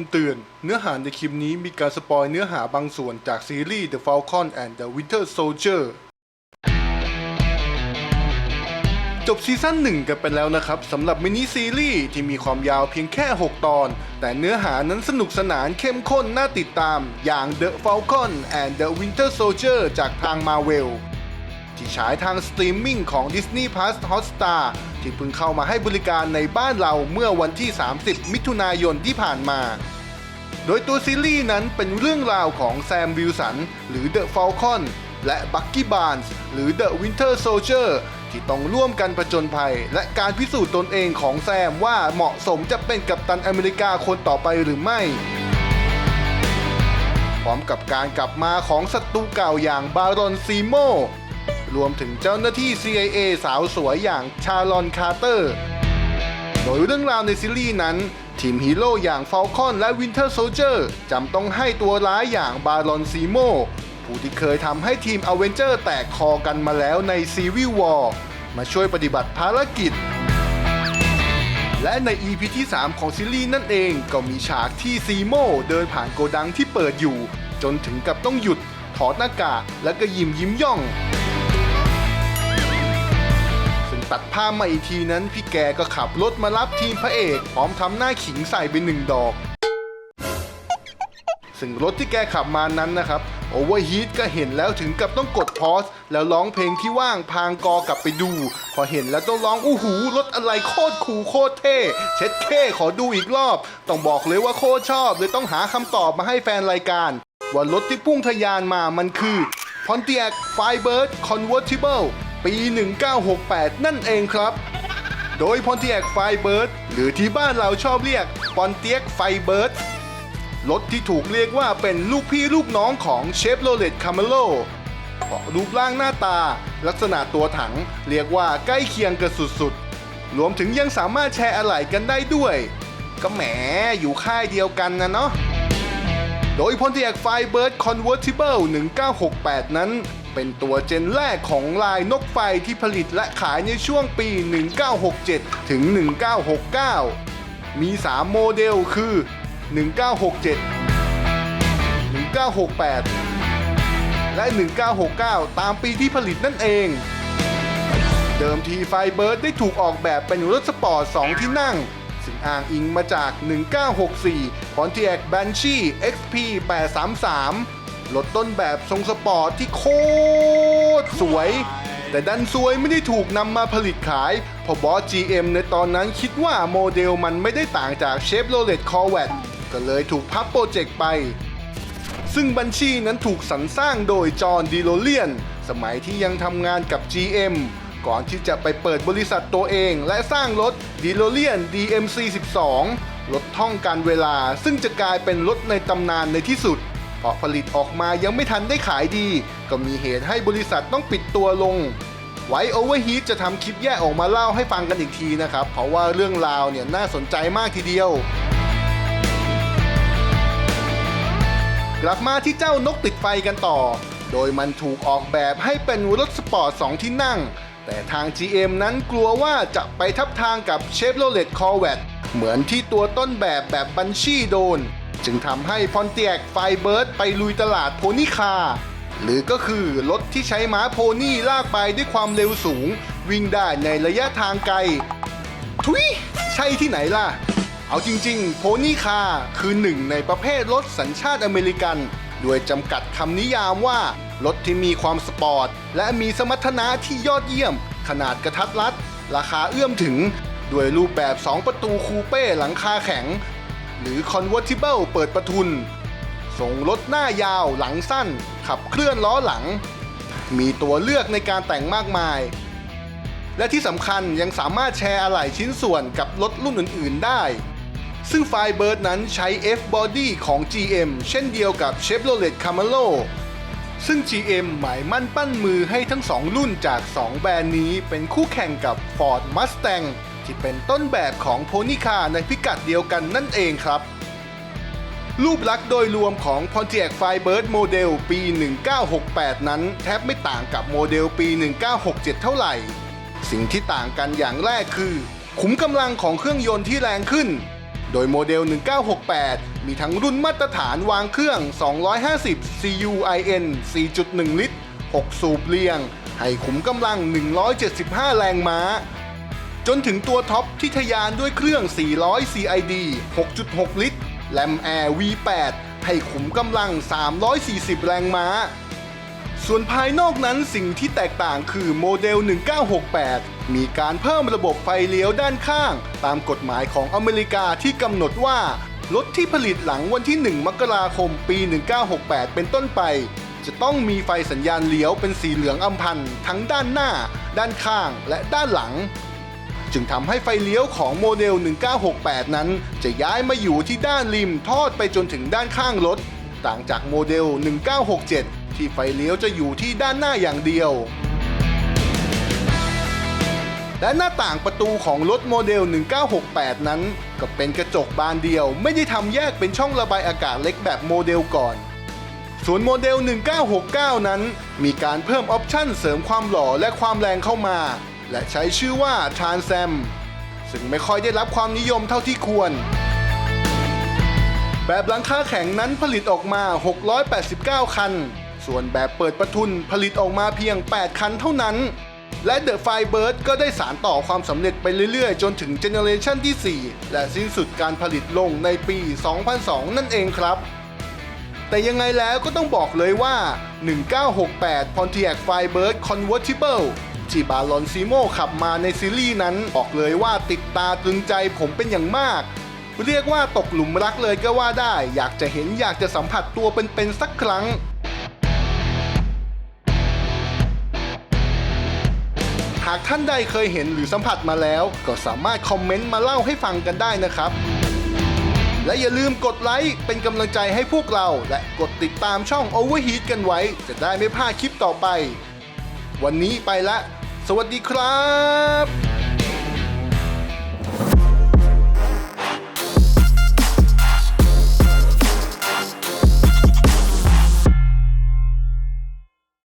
ำเตือน เนื้อหาในคลิปนี้มีการสปอยเนื้อหาบางส่วนจากซีรีส์ The Falcon and the Winter Soldier จบซีซั่นหนึ่งกันไปแล้วนะครับสำหรับมินิซีรีส์ที่มีความยาวเพียงแค่ 6 ตอน แต่เนื้อหานั้นสนุกสนานเข้มข้นน่าติดตาม อย่าง The Falcon and the Winter Soldier จากทาง Marvel ที่ฉายทางสตรีมมิ่งของ Disney Plus Hotstar ที่เพิ่งเข้ามาให้บริการในบ้านเราเมื่อวันที่ 30 มิถุนายนที่ผ่านมา โดยตัวซีรีส์นั้นเป็นเรื่องราวของแซมวิลสันหรือเดอะฟ l ลคอนและบักกี้บาร์นส์หรือเดอะวินเทอร์โซเ i อร์ที่ต้องร่วมกันผจญภัย และการพิสูจน์ตนเองของแซมว่าเหมาะสมจะเป็นกัปตันอเมริกาคนต่อไปหรือไม่ พร้อมกับการกลับมาของศัตรูเก่าอย่างบารอนซีโม รวมถึงเจ้าหน้าที่ CIA สาวสวยอย่างชาลอนคาร์เตอร์ โดยเรื่องราวในซีรีส์นั้น ทีมฮีโร่อย่างฟ a ลคอนและวินเทอร์โซเจอร์จำต้องให้ตัวร้ายอย่างบารอนซีโมผู้ที่เคยทำให้ทีมอเวนเจอร์แตกคอกันมาแล้วในซีวิ w วอ r มาช่วยปฏิบัติภารกิจ และใน EP ที่ 3 ของซีรีส์นั่นเองก็มีฉากที่ซีโมเดินผ่านโกดังที่เปิดอยู่ จนถึงกับต้องหยุดถอดหน้ากากแล้วก็ยิ้มยิ้มย่อง ตัดภาพมาอีกทีนั้นพี่แกก็ขับรถมารับทีมพระเอกพร้อมทำหน้าขิงใส่ไปหนึ่งดอก ซึ่งรถที่แกขับมานั้นนะครับโอเวอร์ฮีทก็เห็นแล้วถึงกับต้องกดพอสแล้วร้องเพลงที่ว่างพางกอกลับไปดู พอเห็นแล้วต้องร้องอู้หูรถอะไรโคตรคูลโคตรเท่ เช็ดเค้ขอดูอีกรอบ ต้องบอกเลยว่าโคตรชอบเลยต้องหาคำตอบมาให้แฟนรายการ ว่ารถที่พุ่งทะยานมามันคือ Pontiac Firebird Convertible ปี 1968 นั่นเองครับ โดย Pontiac Firebird หรือที่บ้านเราชอบเรียก Pontiac Firebird รถที่ถูกเรียกว่าเป็นลูกพี่ลูกน้องของ Chevrolet Camaro เพราะรูปร่างหน้าตา ลักษณะตัวถังเรียกว่าใกล้เคียงกันสุดๆ รวมถึงยังสามารถแชร์อะไหล่กันได้ด้วย ก็แหมอยู่ค่ายเดียวกันนะเนาะโดย Pontiac Firebird Convertible 1968 นั้น เป็นตัวเจนแรกของลายนกไฟที่ผลิตและขายในช่วงปี 1967 ถึง 1969 มี 3 โมเดลคือ 1967 1968 และ 1969 ตามปีที่ผลิตนั่นเอง เดิมทีไฟเบิร์ดได้ถูกออกแบบเป็นรถสปอร์ต 2 ที่นั่งซึ่งอ้างอิงมาจาก 1964 Pontiac Banshee XP 833 รถต้นแบบทรงสปอร์ตที่โคตรสวย แต่ดันซวยไม่ได้ถูกนำมาผลิตขายเพราะบอส GM ในตอนนั้นคิดว่าโมเดลมันไม่ได้ต่างจาก Chevrolet Corvette ก็เลยถูกพับโปรเจกต์ไป ซึ่งบัญชีนั้นถูกสรรสร้างโดยจอห์นดีโลเลียน สมัยที่ยังทำงานกับ GM ก่อนที่จะไปเปิดบริษัทตัวเองและสร้างรถดีโลเลียน DMC 12 รถท่องการเวลาซึ่งจะกลายเป็นรถในตำนานในที่สุด พราะผลิตออกมายังไม่ทันได้ขายดี ก็มีเหตุให้บริษัทต้องปิดตัวลง ไว้โอเวอร์ฮีทจะทำคลิปแยกออกมาเล่าให้ฟังกันอีกทีนะครับ เพราะว่าเรื่องราวเนี่ยน่าสนใจมากทีเดียว กลับมาที่เจ้านกติดไฟกันต่อ โดยมันถูกออกแบบให้เป็นรถสปอร์ต2ที่นั่ง แต่ทาง GM นั้นกลัวว่าจะไปทับทางกับ Chevrolet Corvette เหมือนที่ตัวต้นแบบแบบบัญชีโดน จึงทำให้ Pontiac Firebird ไปลุยตลาดโพนี่คาหรือก็คือรถที่ใช้ม้าโพนี่ลากไปด้วยความเร็วสูง วิ่งได้ในระยะทางไกล ทุยใช่ที่ไหนล่ะ เอาจริงๆ โพนี่คาคือหนึ่งในประเภทรถสัญชาติอเมริกัน โดยจำกัดคำนิยามว่า รถที่มีความสปอร์ต และมีสมรรถนะที่ยอดเยี่ยม ขนาดกระทัดรัด ราคาเอื้อมถึง ด้วยรูปแบบ 2 ประตูคูเป้หลังคาแข็ง หรือ Convertible เปิดประทุน ส่งรถหน้ายาวหลังสั้น ขับเคลื่อนล้อหลัง มีตัวเลือกในการแต่งมากมาย และที่สำคัญยังสามารถแชร์อะไหล่ชิ้นส่วนกับรถรุ่นอื่น ๆ ได้ ซึ่ง Firebird นั้นใช้ F-Body ของ GM เช่นเดียวกับ Chevrolet Camaro ซึ่ง GM หมายมั่นปั้นมือให้ทั้ง2รุ่นจาก 2 แบรนด์นี้เป็นคู่แข่งกับ Ford Mustang ที่เป็นต้นแบบของ Pony Car ในพิกัดเดียวกันนั่นเองครับ รูปลักษณ์โดยรวมของ Pontiac Firebird โมเดลปี 1968 นั้น แทบไม่ต่างกับโมเดลปี 1967 เท่าไหร่ สิ่งที่ต่างกันอย่างแรกคือ ขุมกำลังของเครื่องยนต์ที่แรงขึ้น โดยโมเดล 1968 มีทั้งรุ่นมาตรฐานวางเครื่อง 250 CUIN 4.1 ลิตร 6 สูบเรียงให้ขุมกำลัง 175 แรงม้า จนถึงตัวท็อปที่ทะยานด้วยเครื่อง 400 CID 6.6 ลิตร แลมแอร์ V8 ให้ขุมกำลัง 340 แรงม้า ส่วนภายนอกนั้นสิ่งที่แตกต่างคือโมเดล 1968 มีการเพิ่มระบบไฟเลี้ยวด้านข้าง ตามกฎหมายของอเมริกาที่กำหนดว่า รถที่ผลิตหลังวันที่ 1 มกราคมปี 1968 เป็นต้นไป จะต้องมีไฟสัญญาณเลี้ยวเป็นสีเหลืองอำพันทั้งด้านหน้า ด้านข้างและด้านหลัง จึงทำให้ไฟเลี้ยวของโมเดล 1968 นั้น จะย้ายมาอยู่ที่ด้านริมทอดไปจนถึงด้านข้างรถ ต่างจากโมเดล 1967 ที่ไฟเลี้ยวจะอยู่ที่ด้านหน้าอย่างเดียวและหน้าต่างประตูของรถโมเดล 1968 นั้น ก็เป็นกระจกบานเดียว ไม่ได้ทำแยกเป็นช่องระบายอากาศเล็กแบบโมเดลก่อน ส่วนโมเดล 1969 นั้น มีการเพิ่มออปชั่นเสริมความหล่อและความแรงเข้ามา และใช้ชื่อว่า Transam ซึ่งไม่ค่อยได้รับความนิยมเท่าที่ควร แบบหลังคาแข็งนั้นผลิตออกมา 689 คัน ส่วนแบบเปิดประทุนผลิตออกมาเพียง 8 คันเท่านั้น และ The Firebird ก็ได้สารต่อความสำเร็จไปเรื่อยๆ จนถึงเจเนอเรชันที่ 4 และสิ้นสุดการผลิตลงในปี 2002 นั่นเองครับแต่ยังไงแล้วก็ต้องบอกเลยว่า 1968 Pontiac Firebird Convertible ที่บาลอนซิโมขับมาในซีรีส์นั้นบอกเลยว่าติดตาตรึงใจผมเป็นอย่างมาก เรียกว่าตกหลุมรักเลยก็ว่าได้ อยากจะเห็นอยากจะสัมผัสตัวเป็นๆสักครั้งหากท่านใดเคยเห็นหรือสัมผัสมาแล้ว ก็สามารถคอมเมนต์มาเล่าให้ฟังกันได้นะครับ และอย่าลืมกดไลค์เป็นกำลังใจให้พวกเรา และกดติดตามช่อง Overheat กันไว้ จะได้ไม่พลาดคลิปต่อไป วันนี้ไปละ สวัสดีครับ